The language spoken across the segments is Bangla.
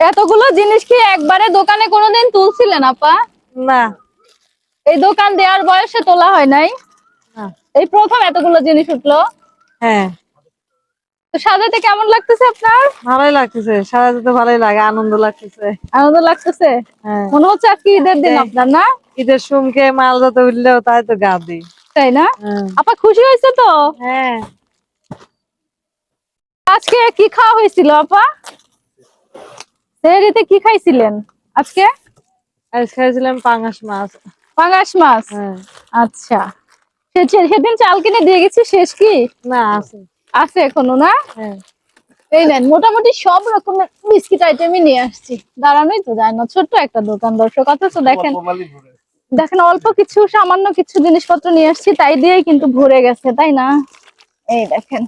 এতগুলো জিনিস কি একবারে দোকানে কোনোদিন তুলছিলেন আপা? না। এই দোকান দেওয়ার বয়সে তোলা হয় নাই? এই প্রথম এতগুলো জিনিস উঠল। হ্যাঁ। তো সাজাতে কেমন লাগতেছে আপনার? ভালোই লাগতেছে। সারা যেতে ভালোই লাগে আনন্দ লাগতেছে। আনন্দ লাগতেছে? হ্যাঁ। মনে হচ্ছে আজকে ঈদের দিন হ্যাঁ। আপনার না? ঈদের সুমকে মাল যত উঠলেও তাই তো গা দিই। তাই না? হ্যাঁ। আপা খুশি হয়েছে তো? হ্যাঁ। আজকে কি খাওয়া হয়েছিল আপা? সেহরিতে কি খাইছিলেন আজকে? আজ খাইছিলাম পাঙ্গাস মাছ। পাঙ্গাস মাছ? হ্যাঁ। আচ্ছা। সেদিন চাল কিনে দিয়ে গেছি শেষ কি? না আছে। আছে এখনও না? হ্যাঁ। এই নেন মোটামুটি সব রকমের বিস্কিট আইটেমই নিয়ে আসছি। দাঁড়ানোই তো যায় না ছোট্ট একটা দোকান দর্শক অথচ দেখেন দেখেন অল্প কিছু সামান্য কিছু জিনিসপত্র নিয়ে আসছি তাই দিয়েই কিন্তু ভরে গেছে তাই না? এই দেখেন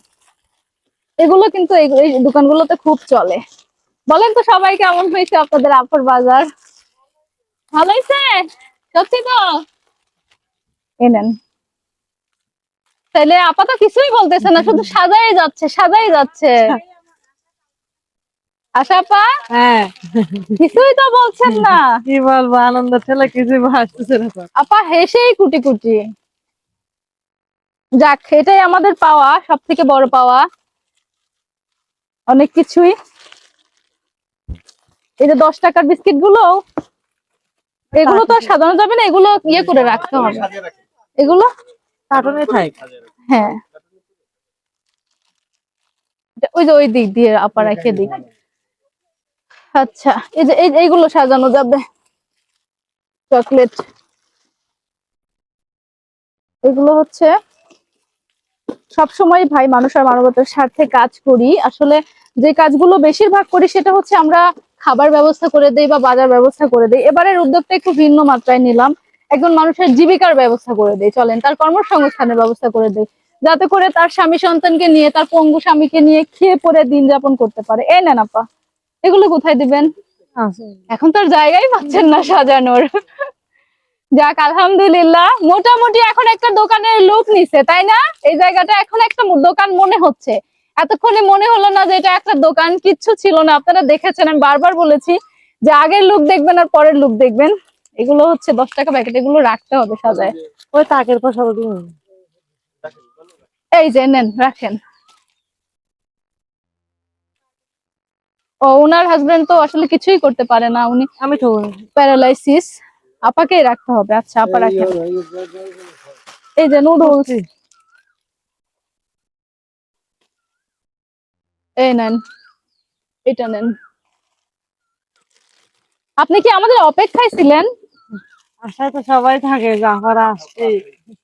এগুলো কিন্তু এই দোকানগুলোতে খুব চলে। বলেন তো সবাই কেমন হয়েছে আপনাদের আফর বাজার? ভালো হয়েছে? সত্যি তো? এই নেন। তাহলে আপাতত কিছুই বলতেছে না শুধু সাজাই যাচ্ছে সাজাই যাচ্ছে। আশা আপা? হ্যাঁ। কিছুই তো বলছেন না। কি বলব আনন্দ না আপা হেসেই কুটি কুটি। যাক এটাই আমাদের পাওয়া সব থেকে বড় পাওয়া। অনেক কিছুই। এই যে দশ টাকার বিস্কিটগুলো এগুলো তো আর সাজানো যাবে না এগুলো ইয়ে করে রাখতে হবে। এগুলো? কার্টুনে থাক। হ্যাঁ। ওই যে ওই দিক দিয়ে আপা রেখে দিক। আচ্ছা এই যে এই এইগুলো সাজানো যাবে। চকলেট। এগুলো হচ্ছে সব সময় ভাই মানুষ আর মানবতার স্বার্থে কাজ করি। আসলে যে কাজগুলো বেশিরভাগ করি সেটা হচ্ছে আমরা খাবার ব্যবস্থা করে দেই বা বাজার ব্যবস্থা করে দেই। এবারের উদ্যোগটা একটু ভিন্ন মাত্রায় নিলাম। একজন মানুষের জীবিকার ব্যবস্থা করে দেই চলেন। তার কর্মসংস্থানের ব্যবস্থা করে দেই। যাতে করে তার স্বামী সন্তানকে নিয়ে তার পঙ্গু স্বামীকে নিয়ে খেয়ে পরে দিন যাপন করতে পারে। এই নেন আপা এগুলো কোথায় দিবেন? এখন তো আর জায়গাই পাচ্ছেন না সাজানোর। যাক আলহামদুলিল্লাহ। মোটামুটি এখন একটা দোকানের লুক নিছে তাই না? এই জায়গাটা এখন একটা দোকান মনে হচ্ছে। এতক্ষণে মনে হলো না যে এটা একটা দোকান কিচ্ছু ছিল না। আপনারা দেখেছেন আমি বারবার বলেছি যে আগের লুক দেখবেন আর পরের লুক দেখবেন। এগুলো হচ্ছে দশ টাকা প্যাকেট এগুলো রাখতে হবে সাজায়। ওই তাকের দিন এই যে নেন রাখেন। ও ওনার হাজবেন্ড তো আসলে কিছুই করতে পারে না উনি আমি তো প্যারালাইসিস আপাকেই রাখতে হবে। আচ্ছা আপা রাখেন। এই যে নুডলস। এই নেন এটা নেন। আপনি কি আমাদের অপেক্ষায় ছিলেন? আশায় তো সবাই থাকে জাফারা আসছে।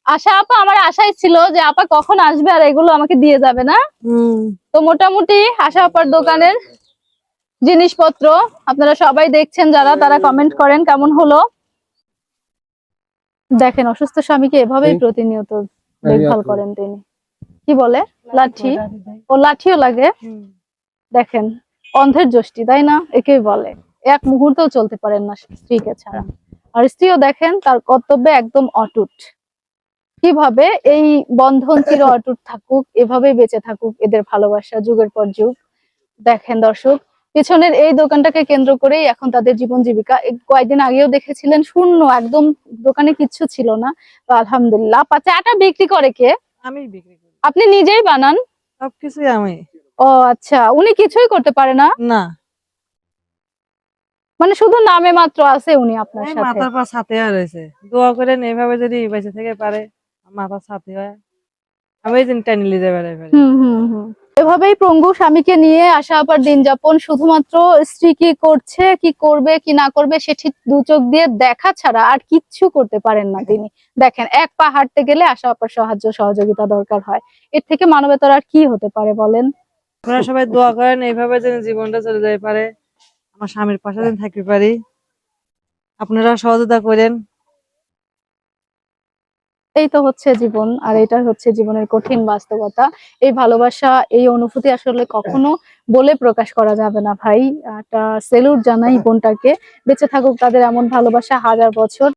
আশা আপা আমার আশাই ছিল যে আপা কখন আসবে আর এগুলো আমাকে দিয়ে যাবে না? হম। তো মোটামুটি আশা আপার দোকানের জিনিসপত্র আপনারা সবাই দেখছেন যারা তারা কমেন্ট করেন কেমন হলো। দেখেন অসুস্থ স্বামীকে এভাবেই প্রতিনিয়ত দেখভাল করেন তিনি। কি বলে? লাঠি ও লাঠিও লাগে। দেখেন অন্ধের যষ্টি তাই না? একেই বলে। এক মুহূর্তেও চলতে পারেন না স্ত্রীকে ছাড়া। আর স্ত্রীও দেখেন তার কর্তব্যে একদম অটুট। কীভাবে এই বন্ধন চির অটুট থাকুক এভাবে বেঁচে থাকুক এদের ভালোবাসা যুগের পর যুগ। দেখেন দর্শক পেছনের এই দোকানটাকে কেন্দ্র করেই এখন তাদের জীবন জীবিকা। কয়েকদিন আগেও দেখেছিলেন শূন্য একদম দোকানে কিচ্ছু ছিল না। তো আলহামদুলিল্লাহ চাটা বিক্রি করে কে? আমি বিক্রি করি। আপনি নিজেই বানান? সবকিছুই আমি। ও আচ্ছা উনি কিছুই করতে পারে না? না। মানে শুধু নামে মাত্র আছে উনি আপনার সাথে? মাথার পর সাথে আর রয়েছে দোয়া করেন এইভাবে যদি বেঁচে থেকে পারে মাথার সাথে হয়। আমি যাবে এভাবেই পঙ্গু স্বামীকে নিয়ে আসা আপার দিন যাপন শুধুমাত্র স্ত্রী কি করছে কি করবে কি না করবে সেটি দু চোখ দিয়ে দেখা ছাড়া আর কিচ্ছু করতে পারেন না তিনি। দেখেন এক পা হাঁটতে গেলে আশা আপার সাহায্য সহযোগিতা দরকার হয়। এর থেকে মানবতার আর কি হতে পারে বলেন? আপনারা সবাই দোয়া করেন এইভাবে যেন জীবনটা চলে যেতে পারে। আমার স্বামীর পাশে যেন থাকতে পারি। আপনারা সহযোগিতা করেন। এই তো হচ্ছে জীবন, আর এটা হচ্ছে জীবনের কঠিন বাস্তবতা। এই ভালোবাসা, এই অনুভূতি আসলে কখনো বলে প্রকাশ করা যাবে না ভাই। একটা সেলুট জানাই বোনটাকে। বেঁচে থাকুক তাদের এমন ভালোবাসা হাজার বছর।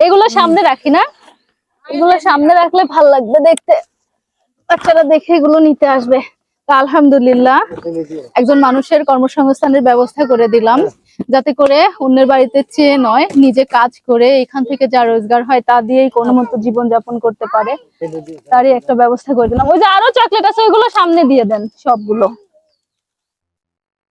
এগুলো সামনে রাখি না। এগুলো সামনে রাখলে ভালো লাগবে দেখতে। বাচ্চারা দেখে এগুলো নিতে আসবে। আলহামদুলিল্লাহ। একজন মানুষের কর্মসংস্থানের ব্যবস্থা করে দিলাম। যাতে করে অন্যের বাড়িতে চেয়ে নয় নিজে কাজ করে এখান থেকে যা রোজগার হয় তা দিয়েই কোনো মতো জীবন যাপন করতে পারে। তারই একটা ব্যবস্থা করে দিলাম। ওই যে আরও চকলেট আছে ওইগুলো সামনে দিয়ে দেন সবগুলো।